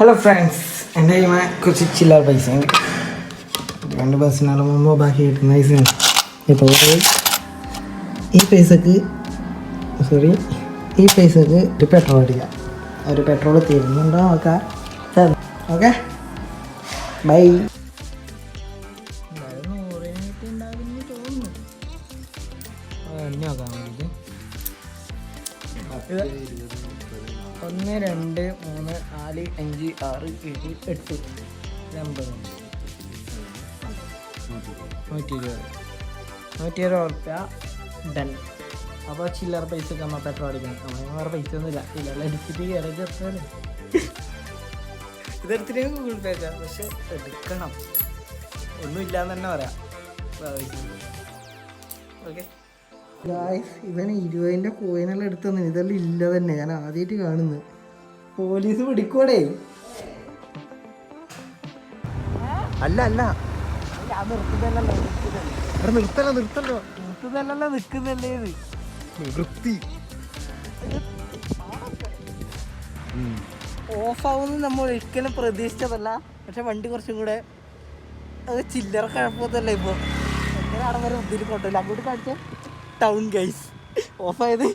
Hello friends എന്റെ കയ്യിൽ കുറച്ച് ചില്ലർ പൈസ. ഉണ്ട് രണ്ട് ബസ്സിനാണ് മുമ്പ് ബാക്കി കിട്ടുന്ന പൈസ. ഉണ്ട് ഇപ്പോൾ ഈ പൈസക്ക് സോറി ഈ പൈസക്ക് ഒരു പെട്രോൾ അടിക്കാം. ഒരു പെട്രോൾ തീരുന്നുണ്ടോ? നോക്കാം. ഓക്കെ ബൈ നോക്കാം ഒന്ന് രണ്ട് മൂന്ന് നാല് അഞ്ച് ആറ് ഏഴ് എട്ട് ഒമ്പത്. നൂറ്റി ഇരുപത് നൂറ്റി ഇരുപത് ഉറുപ്പ്യ ഡൺ അപ്പോൾ ചില്ലറ പൈസ ഒക്കെ നമ്മൾ പെട്രോൾ അടിക്കണം. നമ്മൾ വേറെ പൈസ ഒന്നുമില്ല ഇല്ല. എടുത്തിട്ട് ഇടയ്ക്ക് എത്താറ് ഇതെടുത്തിട്ട് ഗൂഗിൾ പേ ആക്കാം പക്ഷെ എടുക്കണം. ഒന്നുമില്ല എന്ന് തന്നെ പറയാം. ഓക്കെ ഇവന് ഇരുപതിന്റെ കോയിനെല്ലാം എടുത്തു തന്നെ. ഇതെല്ലാം ഇല്ല തന്നെ. ഞാൻ ആദ്യമായിട്ട് കാണുന്നു. പോലീസ് പിടിക്കൂടെ അല്ല അല്ല. നിർത്തല്ല നിർത്തല്ലോ. നിർത്തുന്നല്ലോ നിൽക്കുന്നല്ലേ ഇത്? വൃത്തി ഓഫാവുന്ന നമ്മൾ ഒരിക്കലും പ്രതീക്ഷിച്ചതല്ല. പക്ഷെ വണ്ടി കുറച്ചും കൂടെ അത് ചില്ലറ കുഴപ്പമൊന്നുമല്ല ഇപ്പോൾ എങ്ങനെ മുന്തിരി അങ്ങോട്ട് കാണിച്ച. ടൗൺ ഗൈസ് ഓഫായത്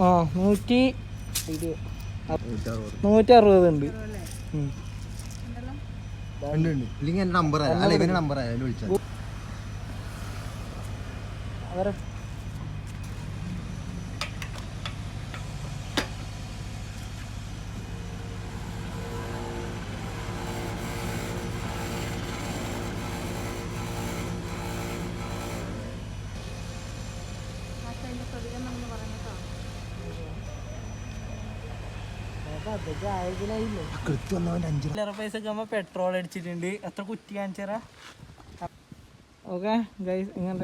ആ നൂറ്റി നൂറ്റി അറുപത് ഉണ്ട്. ഇല്ലെങ്കിൽ നമ്പർ അല്ല ഇവന്റെ നമ്പർ ആയാലും വിളിച്ചാൽ ചില്ലറ പൈസ ആകുമ്പോൾ പെട്രോൾ അടിച്ചിട്ടുണ്ട്. എത്ര കുറ്റി കാണിച്ചറാ ഓക്കെ ഗൈസ് ഇങ്ങനെ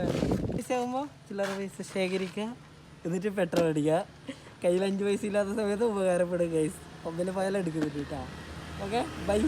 പൈസ ആകുമ്പോൾ ചില്ലറ പൈസ ശേഖരിക്കുക എന്നിട്ട് പെട്രോൾ അടിക്കുക കയ്യിൽ അഞ്ച് പൈസ ഇല്ലാത്ത സമയത്ത് ഉപകാരപ്പെടും ഗൈസ് ഒന്നിൽ പോയാലും എടുക്കുന്നുണ്ട് കേട്ടോ ഓക്കെ ബൈ